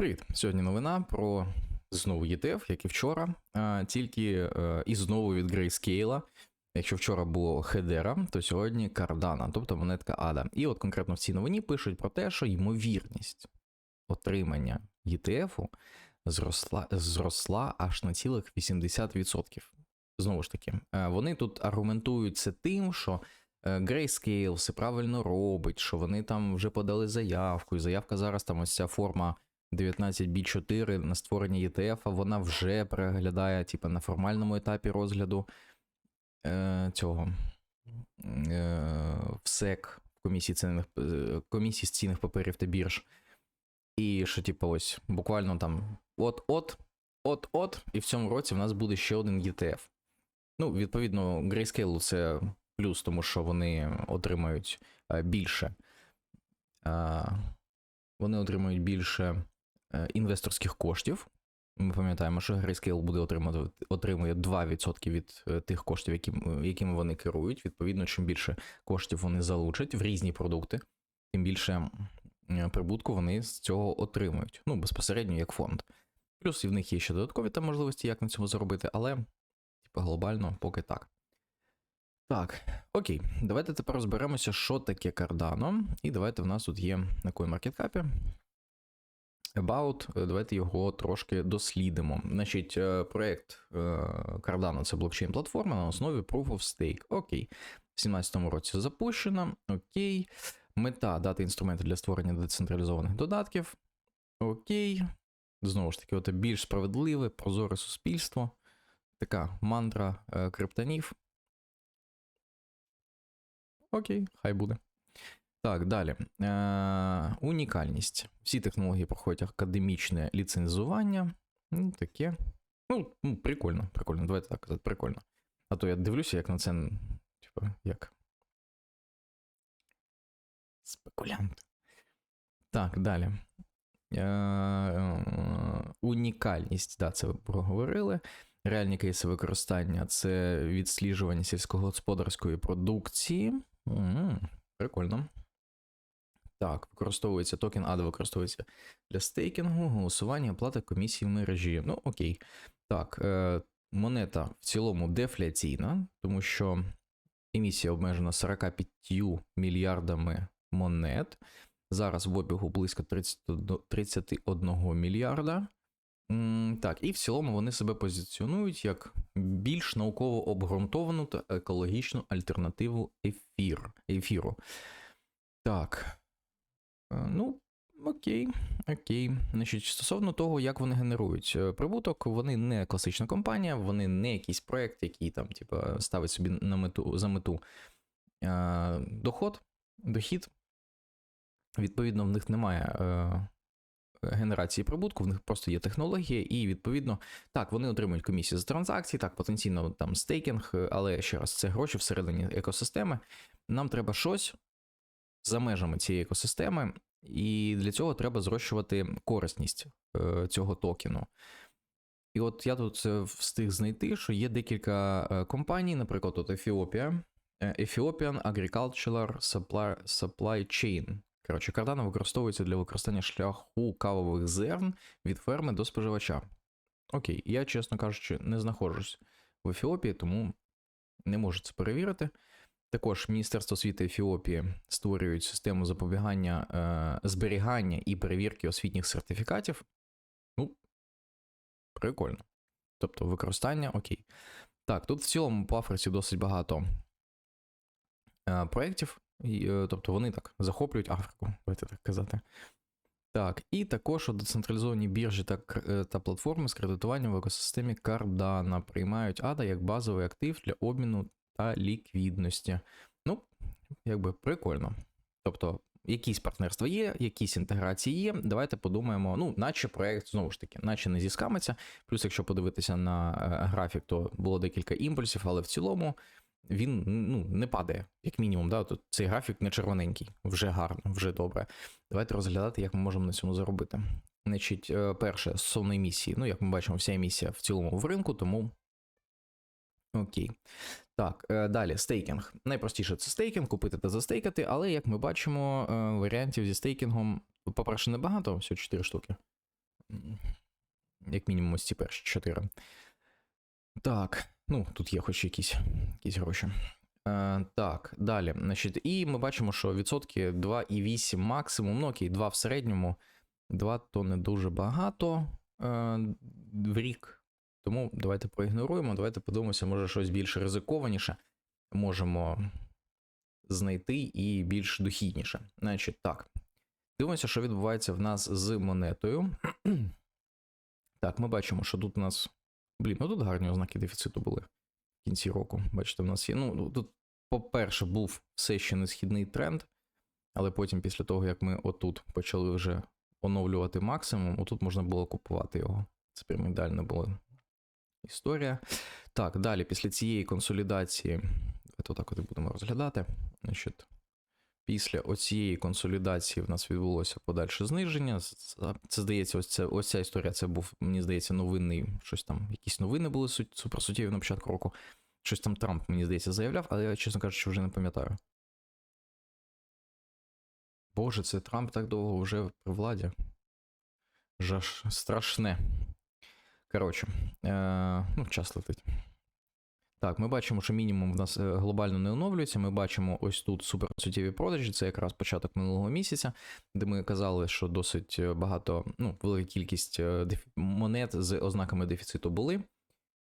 Привіт! Сьогодні новина про знову ETF, як і вчора, тільки е, і знову від Grayscale. Якщо вчора було Хедера, то сьогодні Cardano, тобто монетка ADA. І от конкретно в цій новині пишуть про те, що ймовірність отримання ETF зросла, зросла аж на цілих 80%. Знову ж таки, е, вони тут аргументують це тим, що е, Grayscale все правильно робить, що вони там вже подали заявку, і заявка зараз там ось ця форма 19B4 на створення ETF, вона вже переглядає, типу, на формальному етапі розгляду е, цього е, в СЕК комісії цінних е, комісії з цінних паперів та бірж. І що, типу, ось буквально там от-от, от-от, і в цьому році в нас буде ще один ETF. Ну, відповідно, Grayscale це плюс, тому що вони отримають е, більше. е, Вони отримують більше інвесторських коштів. Ми пам'ятаємо, що Grayscale буде отримати отримує 2% від е, тих коштів, які, якими вони керують. Відповідно, чим більше коштів вони залучать в різні продукти, тим більше е, прибутку вони з цього отримують. Ну, безпосередньо як фонд. Плюс і в них є ще додаткові там можливості, як на цьому заробити, але типу, глобально поки так. Так, окей, давайте тепер розберемося, що таке Cardano. І давайте в нас тут є на CoinMarketCap About, е, давайте його трошки дослідимо. Значить, е, проєкт е, Cardano це блокчейн-платформа на основі Proof of Stake. Окей. В 2017 році запущена. Окей. Мета дати інструменти для створення децентралізованих додатків. Окей. Знову ж таки, от більш справедливе, прозоре суспільство. Така мантра криптонів. Окей, хай буде. Так, далі. Е, Унікальність. Всі технології проходять академічне ліцензування. Ну, таке. Ну, прикольно, прикольно. Давайте так казати, прикольно. А то я дивлюся, як на це. Типу, як. Спекулянт. Так, далі. Е, е, Унікальність, да, це ви проговорили. Реальні кейси використання це відсліджування сільськогосподарської продукції. М, Прикольно. Так, використовується токен ADA використовується для стейкінгу, голосування, оплата комісії в мережі. Ну, окей. Так, е, монета в цілому дефляційна, тому що емісія обмежена 45 мільярдами монет. Зараз в обігу близько 30, 31 мільярда. Так, і в цілому вони себе позиціонують як більш науково обґрунтовану та екологічну альтернативу ефір, ефіру. Так. Е, Ну, окей, окей. Значить, стосовно того, як вони генерують е, прибуток, вони не класична компанія, вони не якийсь проект, який там, типу, ставить собі на мету за мету е, доход, дохід. Відповідно, в них немає е, генерації прибутку, в них просто є технологія, і відповідно, так, вони отримують комісію за транзакції, так, потенційно там стейкінг, але ще раз, це гроші всередині екосистеми. Нам треба щось за межами цієї екосистеми, і для цього треба зрощувати корисність е, цього токену. І от я тут е, встиг знайти, що є декілька е, компаній, наприклад, от Ефіопія, е, Ethiopian Agricultural Supply, Supply Chain. Коротше, кардана використовується для використання шляху кавових зерн від ферми до споживача. Окей, я, чесно кажучи, не знаходжусь в Ефіопії, тому не можу це перевірити. Також Міністерство освіти Ефіопії створюють систему запобігання, е, зберігання і перевірки освітніх сертифікатів. Ну, прикольно. Тобто використання окей. Так, тут в цілому по Африці досить багато е, проєктів, е, тобто вони так захоплюють Африку, давайте так казати. Так, і також от децентралізовані біржі та, е, та платформи з кредитуванням в екосистемі Cardano приймають ADA як базовий актив для обміну та ліквідності. Ну, якби прикольно. Тобто, якісь партнерства є, якісь інтеграції є. Давайте подумаємо, ну, наче проект, знову ж таки, наче не зіскамиться. Плюс, якщо подивитися на е, графік, то було декілька імпульсів, але в цілому він ну, не падає, як мінімум. Да? Тут цей графік не червоненький, вже гарно, вже добре. Давайте розглядати, як ми можемо на цьому заробити. Значить, е, перше, стосовно емісії. Ну, як ми бачимо, вся емісія в цілому в ринку, тому. Окей. Так, е, далі стейкінг. Найпростіше це стейкінг, купити та застейкати, але як ми бачимо, е, варіантів зі стейкінгом, по-перше, небагато, всього 4 штуки. як мінімум ось ці перші 4. Так, ну тут є хоч якісь, якісь гроші. Е, так, далі. Значить, і ми бачимо, що відсотки 2,8 максимум, ну окей, 2 в середньому. 2 то не дуже багато в рік. Тому давайте проігноруємо. Давайте подивимося, може щось більш ризикованіше можемо знайти і більш дохідніше. Значить, так. Дивимося, що відбувається в нас з монетою. так, ми бачимо, що тут у нас. Блін, ну тут гарні ознаки дефіциту були в кінці року. Бачите, в нас є. Ну, тут, по-перше, був все ще несхідний тренд, але потім, після того, як ми отут почали вже оновлювати максимум, отут можна було купувати його. Це прям ідеальна була історія. Так, далі, після цієї консолідації, давайте отак от і будемо розглядати. Значить, після оцієї консолідації в нас відбулося подальше зниження. Це здається, ось, це, ось ця історія. Це був, мені здається, новинний, щось там, якісь новини були суперсуттєві на початку року. Щось там Трамп, мені здається, заявляв, але я, чесно кажучи, вже не пам'ятаю. Боже, це Трамп так довго вже при владі. Жаш страшне. Коротше, е, ну, час летить. Так, ми бачимо, що мінімум в нас е, глобально не оновлюється. Ми бачимо ось тут суперсуттєві продажі. Це якраз початок минулого місяця, де ми казали, що досить е, багато, ну, велика кількість е, монет з ознаками дефіциту були.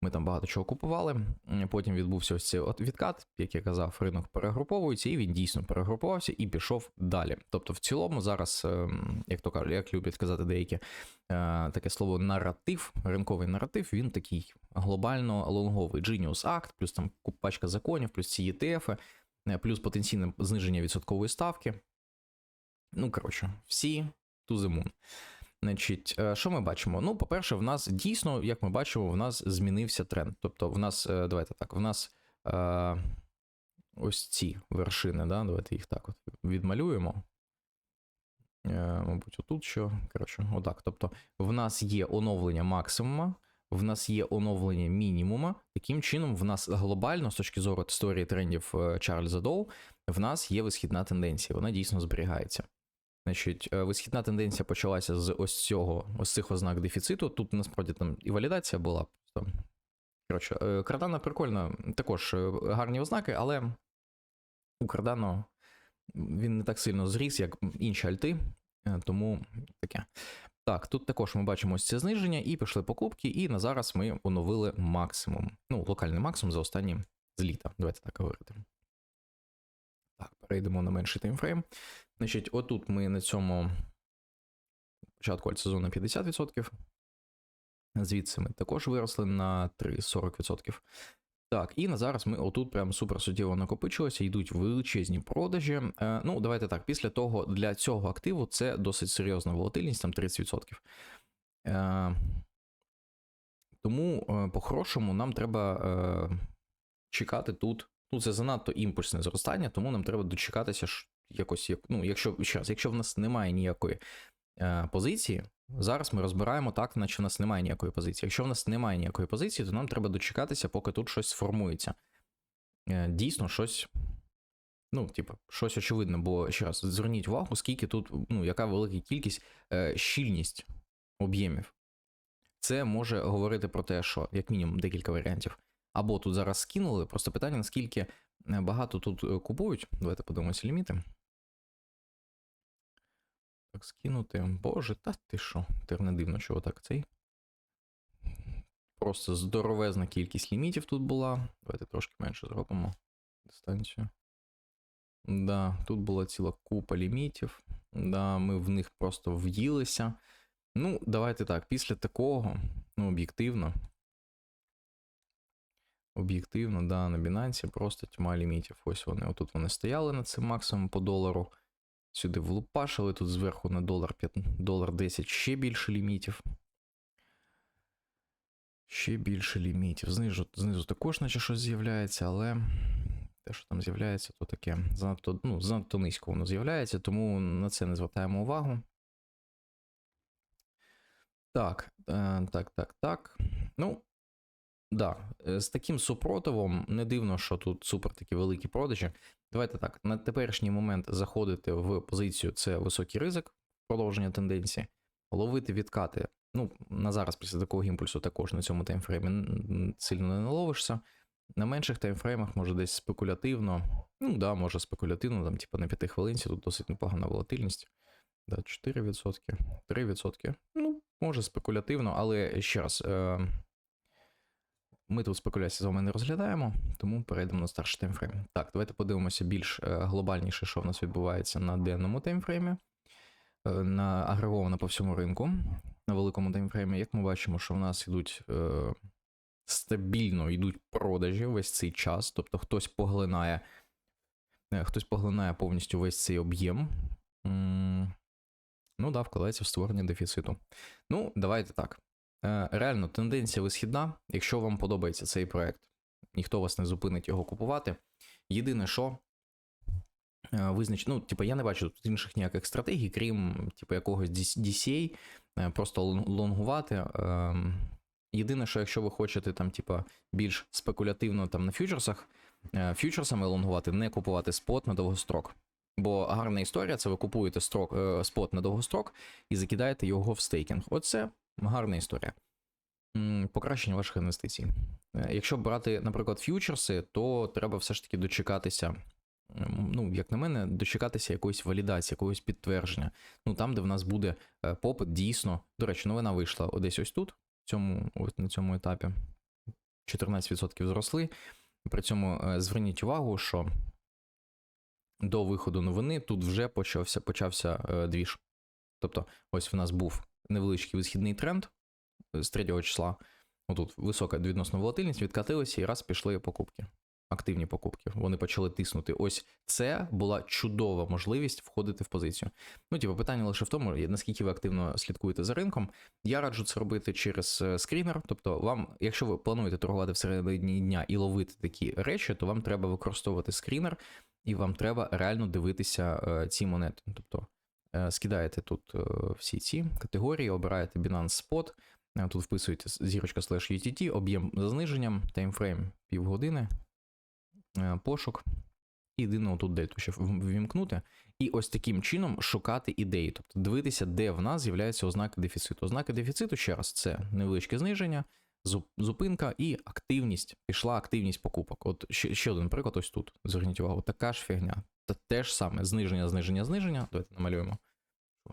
Ми там багато чого купували. Потім відбувся ось цей відкат, як я казав, ринок перегруповується, і він дійсно перегрупувався і пішов далі. Тобто, в цілому, зараз, ем, як то кажуть, як люблять казати деякі, е, таке слово наратив, ринковий наратив, він такий глобально лонговий. Genius Act, плюс там пачка законів, плюс ці ETF, е, плюс потенційне зниження відсоткової ставки. Ну, коротше, всі the moon. Значить, е, що ми бачимо? Ну, по-перше, в нас дійсно, як ми бачимо, в нас змінився тренд. Тобто, в нас, е, давайте так, в нас е, ось ці вершини, да? давайте їх так от відмалюємо. Мабуть, отут що. Коротше, отак. Тобто, в нас є оновлення максимума, в нас є оновлення мінімума. Таким чином, в нас глобально, з точки зору історії трендів Чарльза Доу, в нас є висхідна тенденція, вона дійсно зберігається. Значить, е, висхідна тенденція почалася з ось цього, ось цих ознак дефіциту. Тут насправді там і валідація була. Коротше, е, Cardano прикольно, також е, гарні ознаки, але у Cardano він не так сильно зріс, як інші альти, тому таке. Так, тут також ми бачимо ось це зниження, і пішли покупки, і на зараз ми оновили максимум. Ну, локальний максимум за останні з літа. Давайте так говорити. Так, перейдемо на менший таймфрейм. Значить, отут ми на цьому початку альтсезону 50%. Звідси ми також виросли на 3-40%. Так, і на зараз ми отут прям супер суттєво накопичилося, йдуть величезні продажі. Е, ну, давайте так, після того для цього активу це досить серйозна волатильність, там 30%. Е, тому, е, по-хорошому, нам треба е, чекати тут. Ну, це занадто імпульсне зростання, тому нам треба дочекатися якось, як, ну, якщо раз, якщо в нас немає ніякої е, позиції, зараз ми розбираємо так, наче в нас немає ніякої позиції. Якщо в нас немає ніякої позиції, то нам треба дочекатися, поки тут щось сформується. Е, дійсно, щось. Ну, типу, щось очевидне, бо ще раз, зверніть увагу, скільки тут, ну, яка велика кількість, е, щільність об'ємів. Це може говорити про те, що, як мінімум, декілька варіантів. Або тут зараз скинули, просто питання, наскільки е, багато тут е, купують. Давайте подивимося ліміти. Так, скинути. Боже, та ти що? Тепер не дивно, чого так цей. Просто здоровезна кількість лімітів тут була. Давайте трошки менше зробимо дистанцію. Да, тут була ціла купа лімітів. Да, ми в них просто в'їлися. Ну, давайте так, після такого, ну, об'єктивно. Об'єктивно, да, на Binance просто тьма лімітів. Ось вони. Отут вони стояли на цим максимум по долару. Сюди влупашили, тут зверху на долар 5, долар 10 ще більше лімітів. Ще більше лімітів. Знизу, знизу також, наче щось з'являється, але те, що там з'являється, то таке занадто, ну, занадто низько воно з'являється, тому на це не звертаємо увагу. Так, е, так, так, так. Ну, да, е, з таким супротивом не дивно, що тут супер такі великі продажі. Давайте так, на теперішній момент заходити в позицію це високий ризик продовження тенденції. ловити відкати. Ну, на зараз після такого імпульсу також на цьому таймфреймі сильно не наловишся. На менших таймфреймах може десь спекулятивно. Ну да, може спекулятивно, там, типу на 5 хвилинці тут досить непогана волатильність. Да, 4%, 3%. Ну, може спекулятивно, але ще раз. Е- ми тут спекуляції з вами не розглядаємо, тому перейдемо на старший таймфрейм. Так, давайте подивимося більш е, глобальніше, що в нас відбувається на денному таймфреймі, е, на агреговано по всьому ринку, на великому таймфреймі. Як ми бачимо, що в нас йдуть е, стабільно йдуть продажі весь цей час, тобто хтось поглинає, хтось поглинає повністю весь цей об'єм. Ну да, вкладається в створення дефіциту. Ну, давайте так. Е, Реально, тенденція висхідна. Якщо вам подобається цей проект, ніхто вас не зупинить його купувати. Єдине, що е, визнач... ну, типу, я не бачу тут інших ніяких стратегій, крім типу, якогось DCA, е, просто лонгувати. Ем, Єдине, що якщо ви хочете там, типу, більш спекулятивно там на фьючерсах, фьючерсами лонгувати, не купувати спот на довгострок. Бо гарна історія це ви купуєте строк, спот на довгострок і закидаєте його в стейкінг. Оце гарна історія. Покращення ваших інвестицій. Е, Якщо брати, наприклад, ф'ючерси, то треба все ж таки дочекатися. Ну, як на мене, дочекатися якоїсь валідації, якогось підтвердження. Ну, там, де в нас буде е, попит, дійсно. До речі, новина вийшла десь ось тут, в цьому, ось на цьому етапі. 14% зросли. При цьому е, зверніть увагу, що до виходу новини тут вже почався, почався двіж. Тобто, ось в нас був невеличкий висхідний тренд е, з 3 числа. Отут висока відносно волатильність, відкатилися і раз пішли покупки. Активні покупки. Вони почали тиснути. Ось це була чудова можливість входити в позицію. Ну, типу, питання лише в тому, наскільки ви активно слідкуєте за ринком. Я раджу це робити через е, скрінер. Тобто, вам, якщо ви плануєте торгувати всередині дня і ловити такі речі, то вам треба використовувати скрінер, і вам треба реально дивитися е, ці монети. Тобто, скидаєте тут е, всі ці категорії, обираєте Binance Spot, е, тут вписуєте зірочка slash UTT, об'єм за зниженням, таймфрейм півгодини, пошук. Єдине тут дейту ще ввімкнути. І ось таким чином шукати ідеї, тобто дивитися, де в нас з'являються ознаки дефіциту. Ознаки дефіциту, ще раз, це невеличке зниження, зупинка і активність. Пішла активність покупок. От ще, ще один приклад, ось тут. Зверніть увагу, така ж фігня. Та те ж саме зниження, зниження, зниження. Давайте намалюємо,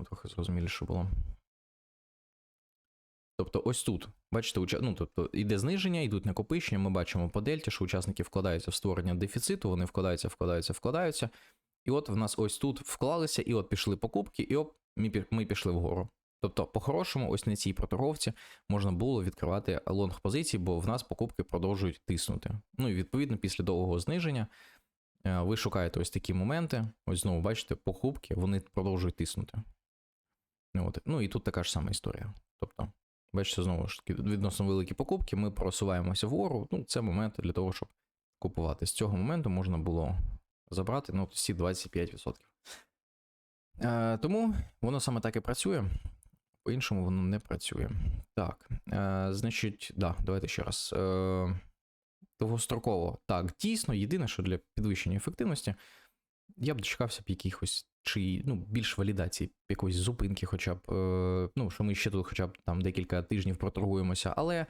трохи зрозуміліше було. Тобто, ось тут, бачите, уча... ну, тобто, іде зниження, йдуть накопичення. Ми бачимо по дельті, що учасники вкладаються в створення дефіциту, вони вкладаються, вкладаються, вкладаються. І от в нас ось тут вклалися, і от пішли покупки, і оп, ми пішли вгору. Тобто, по-хорошому, ось на цій проторговці можна було відкривати лонг позиції, бо в нас покупки продовжують тиснути. Ну і відповідно, після довгого зниження е, ви шукаєте ось такі моменти. Ось знову бачите, покупки, вони продовжують тиснути. От. Ну і тут така ж сама історія. Тобто, бачите, знову ж таки, відносно великі покупки, ми просуваємося вгору. Ну, це моменти для того, щоб купувати. З цього моменту можна було забрати ну, всі 25%. Е, тому воно саме так і працює. По-іншому воно не працює. Так, е, значить, да, давайте ще раз. Е, довгостроково. Так, дійсно, єдине, що для підвищення ефективності, я б дочекався б якихось чи ну, більш валідації, якоїсь зупинки, хоча б, е, ну, що ми ще тут хоча б там декілька тижнів проторгуємося. Але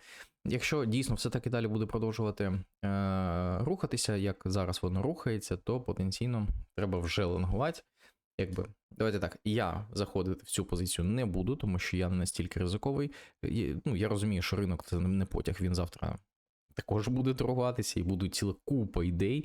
якщо дійсно все так і далі буде продовжувати е, рухатися, як зараз воно рухається, то потенційно треба вже лонгувати. Якби, давайте так, я заходити в цю позицію не буду, тому що я не настільки ризиковий. Є- Ну, я розумію, що ринок це не потяг, він завтра також буде торгуватися, і буде ціла купа ідей.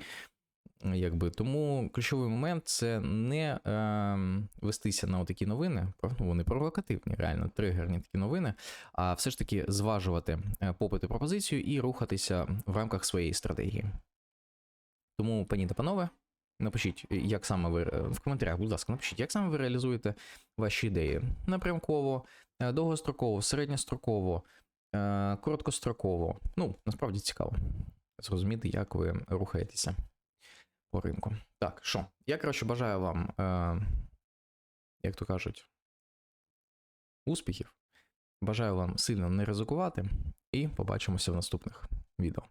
Якби. Тому ключовий момент це не е, вестися на такі новини, ну, вони провокативні, реально тригерні такі новини, а все ж таки зважувати е, попит і пропозицію і рухатися в рамках своєї стратегії. Тому, пані та панове, напишіть, як саме ви е, в коментарях, будь ласка, напишіть, як саме ви реалізуєте ваші ідеї. Напрямково, е, довгостроково, середньостроково, короткостроково. Ну, насправді цікаво зрозуміти, як ви рухаєтеся по ринку. Так, що? Я, коротше, бажаю вам, е, як то кажуть, успіхів. Бажаю вам сильно не ризикувати, і побачимося в наступних відео.